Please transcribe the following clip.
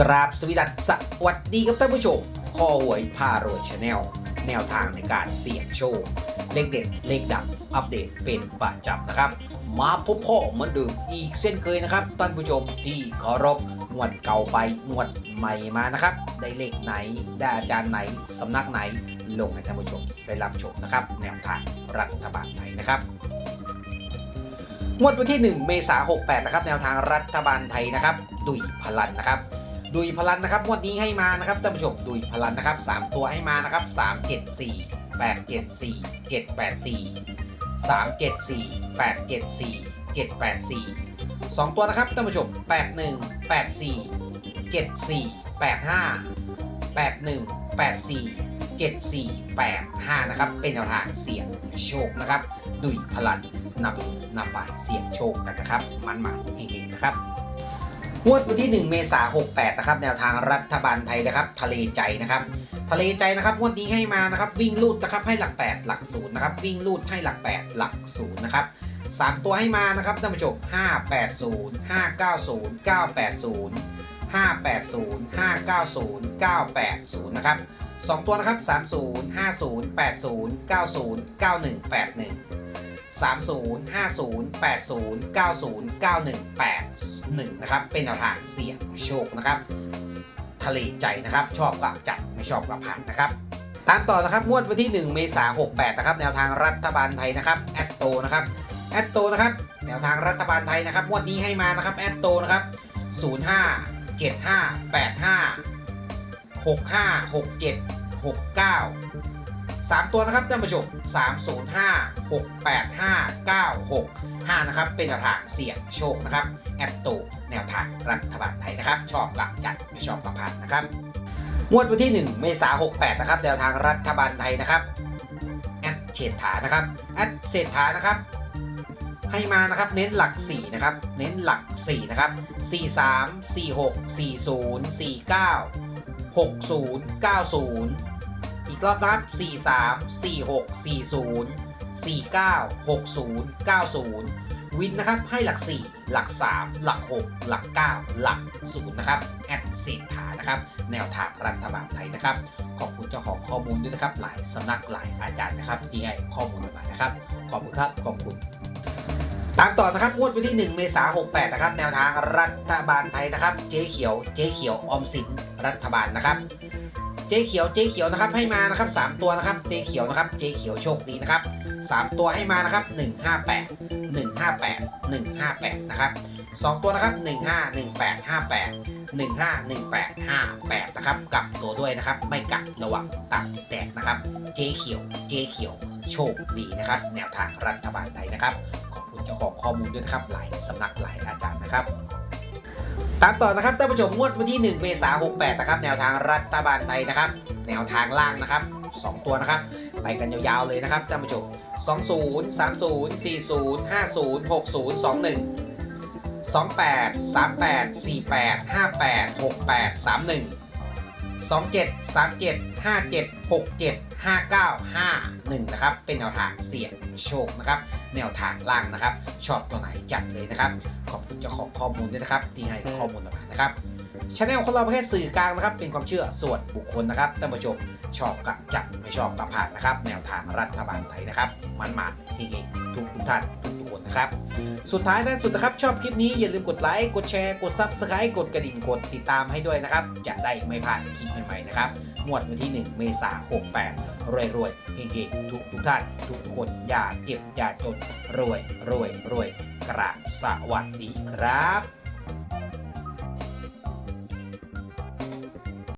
กราบสวีดัสสวัสดีครับท่านผู้ชมข้อหวยพารวยชาแนลแนวทางในการเสี่ยงโชค เลขเด็ด เลขดังอัปเดตเป็นประจำนะครับ มาพบพ่อเหมือนเดิมอีกเส้นเคยนะครับท่านผู้ชมที่เคารพงวดเก่าไปงวดใหม่มานะครับ ได้เลขไหน ได้อาจารย์ไหน สำนักไหน ลงให้ท่านผู้ชมได้รับชมนะครับ แนวทางรัฐบาลไทยนะครับงวดวันที่ 1 เมษายน68 นะครับ แนวทางรัฐบาลไทยนะครับ ดุยพลันนะครับ ดุยพลันนะครับงวดนี้ให้มานะครับท่านผู้ชมดุยพลันนะครับ 3 ตัวให้มานะครับ 374 874 784 374 874 784 2 ตัวนะครับท่านผู้ชม 81 84 74 85 81 84 7485 นะครับ เป็นแนวทางเสี่ยงโชคนะครับ ดุยพลันนำนำไปเสี่ยงโชคกันนะครับ มันมาเฮงๆนะครับ งวดวันที่ 1 เมษายน68 นะครับ แนวทางรัฐบาลไทยนะครับ ทะเลใจนะครับ ทะเลใจนะครับงวดนี้ให้มานะครับ วิ่งลูดนะครับให้หลัก 8 หลักศูนย์นะครับ วิ่งลูดให้หลัก 8 หลักศูนย์นะครับ3ตัวให้มานะครับท่านผู้ชม580 590 980 580 590 980 นะครับ 2 ตัวนะครับ 30 50 80 90 91 81 30 50 80 90 91 81 นะครับ เป็นแนวทางเสี่ยงโชคนะครับ ทะเลใจนะครับ ชอบกับจัดไม่ชอบกับผ่านนะครับตามต่อนะครับงวดวันที่ 1 เมษายน68 นะครับ แนวทางรัฐบาลไทยนะครับแอดโตนะครับแอดโตนะครับ แนวทางรัฐบาลไทยนะครับงวดนี้ให้มานะครับแอดโตนะครับ 05 75 85 65 67 69 สามตัวนะครับท่านผู้ชม305 685 965นะครับเป็นแนวทางเสี่ยงโชคนะครับแอปโตแนวทางรัฐบาลไทยนะครับ ชอบหลักจัดไม่ชอบประพานนะครับงวดวันที่ 1 เมษายน68 นะครับแนวทางรัฐบาลไทยนะครับแอดเศรษฐานะครับแอดเศรษฐานะครับให้มานะครับเน้นหลัก 4 นะครับ เน้นหลัก 4 นะครับ 43 46 40 49 60 90 อีกรอบนะครับ43 46 40 49 60 90วินนะครับให้หลัก 4 หลัก 3 หลัก 6 หลัก 9 หลัก 0 นะครับ แอดเศรษฐานะครับ แนวทางรัฐบาลไทยนะครับ ขอบคุณเจ้าของข้อมูลด้วยนะครับ หลายสำนักหลายอาจารย์นะครับ ที่ให้ข้อมูลมานะครับ ขอบคุณครับ ขอบคุณ ตามต่อนะครับงวดวันที่ 1 เมษายน 68 นะครับ แนวทางรัฐบาลไทยนะครับ เจ๊เขียว เจ๊เขียวออมสินรัฐบาลนะครับ เจ๊เขียวเจ๊เขียวนะครับให้มานะครับ 3 ตัวนะครับเจ๊เขียวนะครับเจ๊เขียวโชคดีนะครับ 3 ตัวให้มานะครับ 158 158 158 นะครับ 2 ตัวนะครับ 15 18 58 15 18 58 นะครับกลับตัวด้วยนะครับ ไม่กลับระวังตับแตกนะครับ เจ๊เขียวเจ๊เขียวโชคดีนะครับ แนวทางรัฐบาลไทยนะครับ ขอบคุณเจ้าของข้อมูลด้วยนะครับ หลายสำนักหลายอาจารย์นะครับ ตามต่อนะครับท่านผู้ชมงวดวันที่ 1 เมษายน 68 นะครับ แนวทางรัฐบาลไทยนะครับ แนวทางล่างนะครับ 2 ตัวนะครับ ไปกันยาวๆเลยนะครับท่านผู้ชม 20 30 40 50 60 21 28 38 48 58 68 31 27 37 57 67 59 51 นะครับ เป็นแนวทางเสี่ยงโชคนะครับ แนวทางล่างนะครับ ชอบตัวไหนจัดเลยนะครับ ขอบคุณเจ้าของข้อมูลด้วยนะครับ ที่ให้ข้อมูลมานะครับชาแนลของเราป็นแค่สื่อกลางนะครับ เป็นความเชื่อส่วนบุคคลนะครับท่านผู้ชมชอบกับจัดไม่ชอบกับผ่านนะครับ แนวทางรัฐบาลไทยนะครับ มันมาเฮงๆทุกทุกท่าน ทุกคนนะครับ สุดท้ายและสุดนะครับ ชอบคลิปนี้อย่าลืมกดไลค์ กดแชร์ กดซับสไครต์กดกระดิ่ง กดติดตามให้ด้วยนะครับ จะได้ไม่พลาดคลิปใหม่ๆนะครับงวดวันที่ 1 เมษายน 68 รวยรวยเฮงๆทุกทุกท่านทุกคนอย่าเก็บอย่าจนรวยรวยรวยกราบสวัสดีครับ